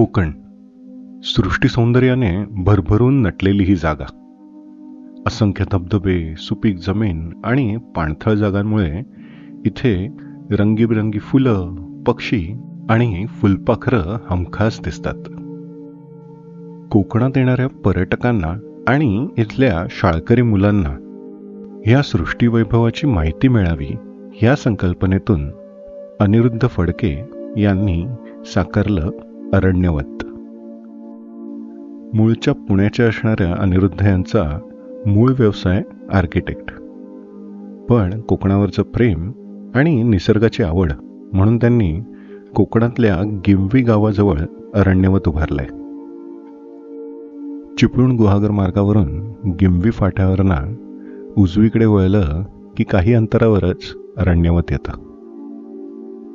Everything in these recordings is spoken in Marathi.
कोकण. सृष्टी सौंदर्याने भरभरून नटलेली ही जागा. असंख्य धबधबे सुपीक जमीन आणि पाणथळ जागांमुळे इथे रंगीबिरंगी फुलं पक्षी आणि फुलपाखरं हमखास दिसतात. कोकणात येणाऱ्या पर्यटकांना आणि इथल्या शाळकरी मुलांना या सृष्टी वैभवाची माहिती मिळावी या संकल्पनेतून अनिरुद्ध फडके यांनी साकारलं अरण्यवत. मूळच्या पुण्याच्या असणाऱ्या अनिरुद्ध यांचा मूळ व्यवसाय आर्किटेक्ट. पण कोकणावरचं प्रेम आणि निसर्गाची आवड म्हणून त्यांनी कोकणातल्या गिंवी गावाजवळ अरण्यवत उभारलंय. चिपळूण गुहागर मार्गावरून गिंवी फाट्यावरना उजवीकडे वळलं की काही अंतरावरच अरण्यवत येतं.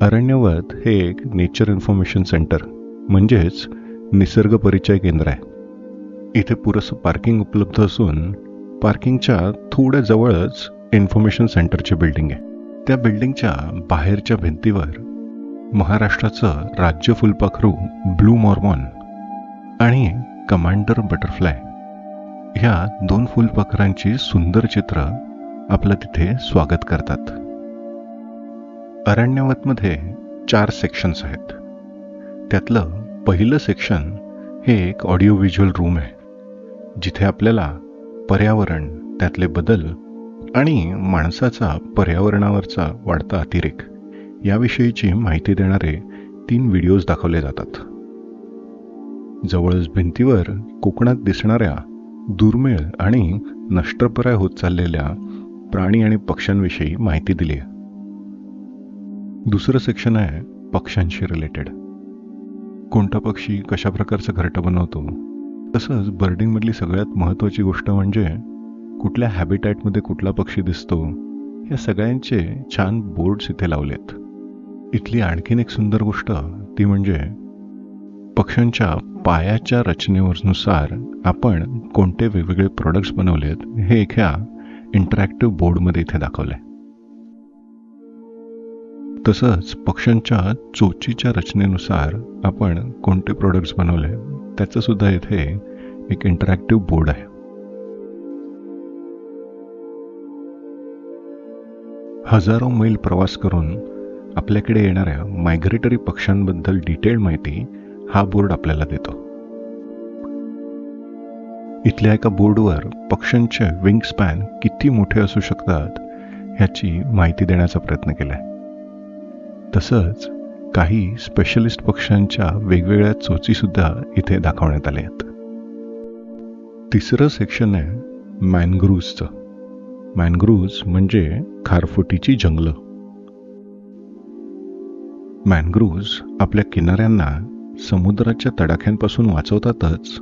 अरण्यवत हे एक नेचर इन्फॉर्मेशन सेंटर. म्हणजेच निसर्ग परिचय केंद्र आहे. इथे पुरेसं पार्किंग उपलब्ध असून पार्किंगच्या थोड्या जवळच इन्फॉर्मेशन सेंटरची बिल्डिंग आहे. त्या बिल्डिंगच्या बाहेरच्या भिंतीवर महाराष्ट्राचं राज्य फुलपाखरू ब्लू मॉर्मॉन आणि कमांडर बटरफ्लाय ह्या दोन फुलपाखरांची सुंदर चित्र आपलं तिथे स्वागत करतात. अरण्यवतमध्ये चार सेक्शन्स आहेत. त्यातलं पहिलं सेक्शन हे एक ऑडिओ व्हिज्युअल रूम आहे जिथे आपल्याला पर्यावरण त्यातले बदल आणि माणसाचा पर्यावरणावरचा वाढता अतिरेक याविषयीची माहिती देणारे तीन व्हिडिओज दाखवले जातात. जवळच भिंतीवर कोकणात दिसणाऱ्या दुर्मिळ आणि नष्टप्राय होत चाललेल्या प्राणी आणि पक्ष्यांविषयी माहिती दिली आहे दुसरं सेक्शन आहे पक्ष्यांशी रिलेटेड कोणता पक्षी कशा प्रकारचं घरटं बनवतो? तसंच बर्डिंगमधली सगळ्यात महत्त्वाची गोष्ट म्हणजे कुठल्या हॅबिटॅटमध्ये कुठला पक्षी दिसतो या सगळ्यांचे छान बोर्ड्स इथे लावलेत. इथली आणखीन एक सुंदर गोष्ट ती म्हणजे पक्ष्यांच्या पायाच्या रचनेनुसार आपण कोणते वेगवेगळे प्रोडक्ट्स बनवलेत हे एका इंटरॅक्टिव्ह बोर्डमध्ये इथे दाखवलंय. तसंच पक्ष्यांच्या चोचीच्या रचनेनुसार आपण कोणते प्रोडक्ट्स बनवले त्याचं सुद्धा इथे एक इंटरॅक्टिव्ह बोर्ड आहे. हजारो मैल प्रवास करून आपल्याकडे येणाऱ्या मायग्रेटरी पक्ष्यांबद्दल डिटेल माहिती हा बोर्ड आपल्याला देतो. इथल्या एका बोर्डवर पक्ष्यांचे विंग स्पॅन किती मोठे असू शकतात ह्याची माहिती देण्याचा प्रयत्न केला आहे तसंच काही स्पेशलिस्ट पक्ष्यांच्या वेगवेगळ्या चोची सुद्धा इथे दाखवण्यात आल्या आहेत. तिसरं सेक्शन आहे मॅनग्रूव्जचं मॅनग्रूव्ज म्हणजे खारफुटीची जंगलं. मॅनग्रूव्ज आपल्या किनाऱ्यांना समुद्राच्या तडाख्यांपासून वाचवतातच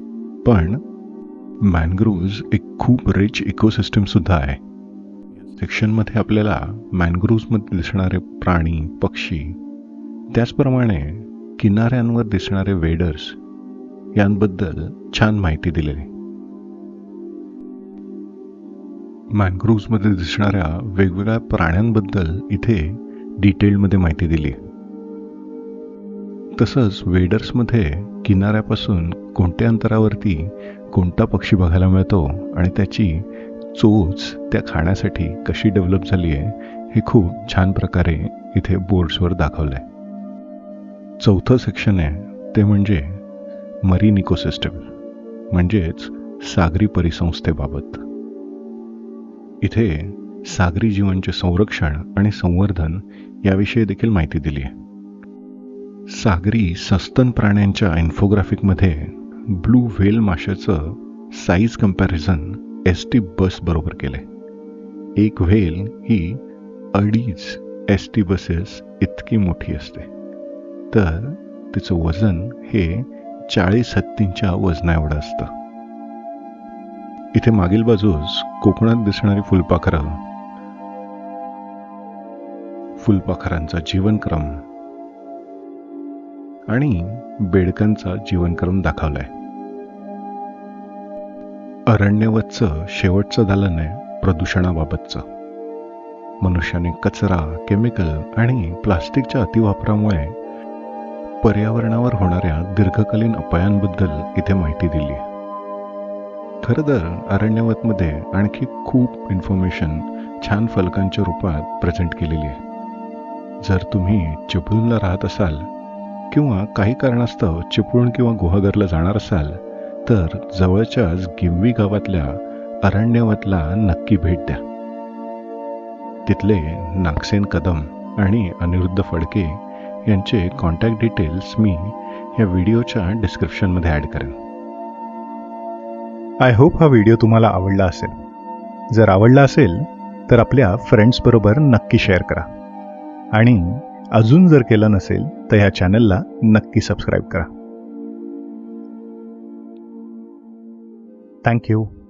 पण मॅनग्रूव्ज एक खूप रिच इकोसिस्टम सुद्धा आहे. सेक्शनमध्ये आपल्याला मॅनग्रूव्जमध्ये दिसणारे प्राणी पक्षी त्याचप्रमाणे किनाऱ्यांवर दिसणारे वेडर्स यांबद्दल छान माहिती दिलेली. मॅनग्रूव्जमध्ये दिसणाऱ्या वेगवेगळ्या प्राण्यांबद्दल इथे डिटेलमध्ये माहिती दिली. तसंच वेडर्समध्ये किनाऱ्यापासून कोणत्या अंतरावरती कोणता पक्षी बघायला मिळतो आणि त्याची चोच त्या खाण्यासाठी कशी डेव्हलप झाली आहे हे खूप छान प्रकारे इथे बोर्ड्सवर दाखवलं आहे चौथं सेक्शन आहे ते म्हणजे मरीन इकोसिस्टम म्हणजेच सागरी परिसंस्थेबाबत. इथे सागरी जीवांचे संरक्षण आणि संवर्धन याविषयी देखील माहिती दिली आहे. सागरी सस्तन प्राण्यांच्या इन्फोग्राफिकमध्ये blue whale माशाचं size comparison S T bus बरोबर केले एक व्हेल ही अडीच एस टी बसेस इतकी मोठी असते. तर तिचं वजन हे चाळीस हत्तींच्या वजना एवढं असतं. इथे मागील बाजूस कोकणात दिसणारी फुलपाखरं. फुलपाखरांचा जीवनक्रम. आणि बेडकांचा जीवनक्रम दाखवलाय. अरण्यवतचं शेवटचं दालन आहे प्रदूषणाबाबतचं. मनुष्याने कचरा केमिकल आणि प्लास्टिकच्या अतिवापरामुळे पर्यावरणावर होणाऱ्या दीर्घकालीन अपायांबद्दल इथे माहिती दिली आहे. खरं तर अरण्यवतमध्ये आणखी खूप इन्फॉर्मेशन छान फलकांच्या रूपात प्रेझेंट केलेली आहे. जर तुम्ही चिपळूणला राहत असाल किंवा काही कारणास्तव चिपळूण किंवा गुहागरला जाणार असाल तर जवळच्याच गिंवी गावातल्या अरण्यवतला नक्की भेट द्या. तिथले नागसेन कदम आणि अनिरुद्ध फडके यांचे कॉन्टॅक्ट डिटेल्स मी या व्हिडिओच्या डिस्क्रिप्शनमध्ये ॲड करेन. आय होप हा व्हिडिओ तुम्हाला आवडला असेल. जर आवडला असेल तर आपल्या फ्रेंड्सबरोबर नक्की शेअर करा. आणि अजून जर केलं नसेल तर ह्या चॅनलला नक्की सबस्क्राईब करा. Thank you.